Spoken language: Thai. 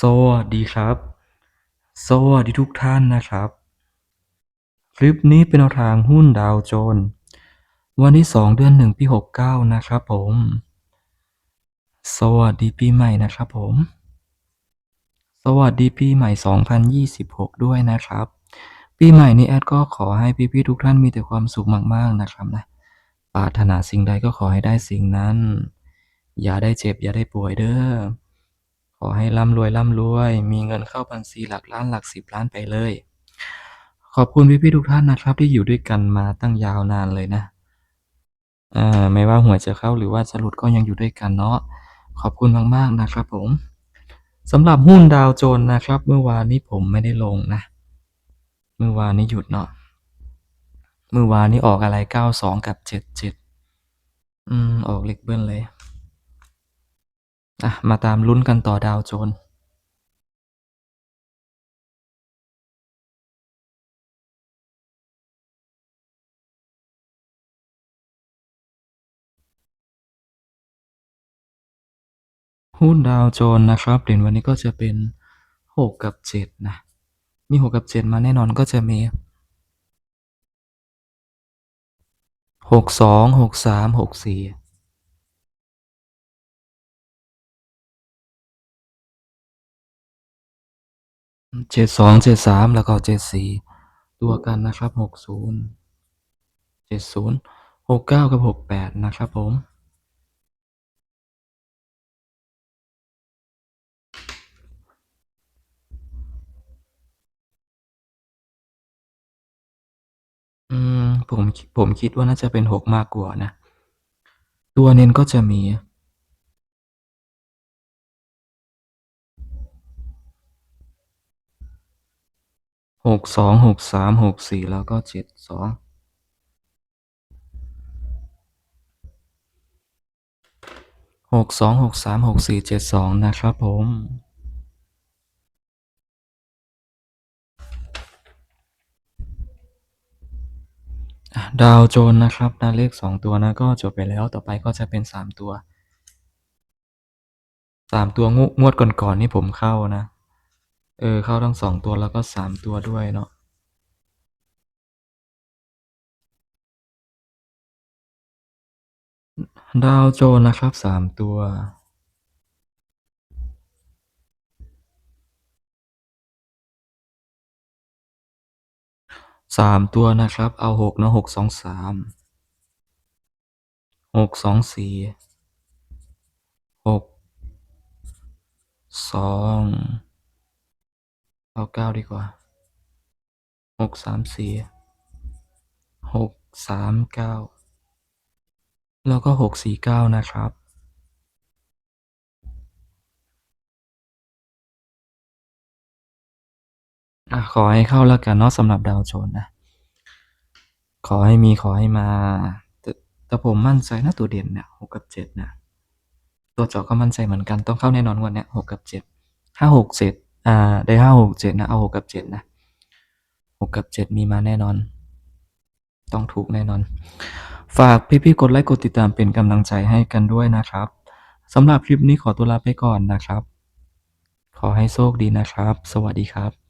สวัสดีครับ สวัสดีทุกท่านนะครับ คลิปนี้เป็นทางหุ้นดาวโจน วันที่ 2 เดือน1ปี 69 นะครับผม สวัสดีปีใหม่นะครับผม สวัสดีปีใหม่ 2026 ด้วยนะครับ ปีใหม่นี้แอดก็ขอให้พี่ๆทุกท่านมีแต่ความสุขมากๆนะครับนะปรารถนาสิ่งใดก็ขอให้ได้สิ่งนั้น อย่าได้เจ็บอย่าได้ป่วยเด้อ ขอให้ร่ำรวยร่ำรวย มีเงินเข้าบัญชีหลักล้านหลักสิบล้านไปเลย ขอบคุณพี่ๆทุกท่านนะครับ ที่อยู่ด้วยกันมาตั้งยาวนานเลยนะอ่าไม่ว่าหวยจะเข้าหรือว่าจะหลุดก็ยังอยู่ด้วยกันเนาะขอบคุณมากๆนะครับผมสำหรับหุ้นดาวโจนส์นะครับ เมื่อวานนี้ผมไม่ได้ลงนะ เมื่อวานนี้หยุดเนาะเมื่อวานนี้ออกอะไร 92 กับ 77 อืม ออกเลขเบิ้ลเลย อะ มาตามลุ้นกันต่อดาวโจนส์หุ้นดาวโจนส์นะครับเหรียญวันนี้ก็จะเป็น 6 กับ 7 นะ มี 6 กับ 7 มาแน่นอนก็จะมี เจ็ดสองเจ็ดสามแล้วก็เจ็ดสี่ตัวกันนะครับหกศูนย์เจ็ดศูนย์หกเก้ากับหกแปดนะครับผมมผมผมคิดว่าน่าจะเป็นหกมากกว่านะ ตัวเน้นก็จะมี หกสองหกสามหกสี่แล้วก็เจ็ดสองหกสองหกสามหกสี่เจ็ดสองนะครับผม ดาวโจนนะครับนะเลขสองตัวนะก็จบไปแล้วต่อไปก็จะเป็นสามตัวสามตัวงวดก่อนๆนนี่ผมเข้านะ เออ เข้าทั้ง2ตัวแล้วก็3ตัวด้วยเนาะดาวโจนนะครับ3ตัว3ตัวนะครับ เอา6เนาะ6 2 3 6 2 4 6 2 เอา9ดีกว่า6 3 4 6 3 9แล้วก็6 4 9นะครับ อ่าขอให้เข้าแล้วกันเนาะสำหรับดาวโจนนะ ขอให้มีขอให้มา แต่แต่ผมมั่นใจนะตัวเด่นเนี่ย6กับ7เนี่ยตัวเจาะก็มั่นใจเหมือนกันต้องเข้าแน่นอนงวดเนี้ย6กับ7ถ้า6 7 อ่า ได้ห้าหกเจ็ดนะ เอาหกกับเจ็ดนะหกกับเจ็ดมีมาแน่นอน ต้องถูกแน่นอน ฝากพี่ๆกดไลค์กดติดตามเป็นกำลังใจให้กันด้วยนะครับสำหรับคลิปนี้ขอตัวลาไปก่อนนะครับ ขอให้โชคดีนะครับ สวัสดีครับ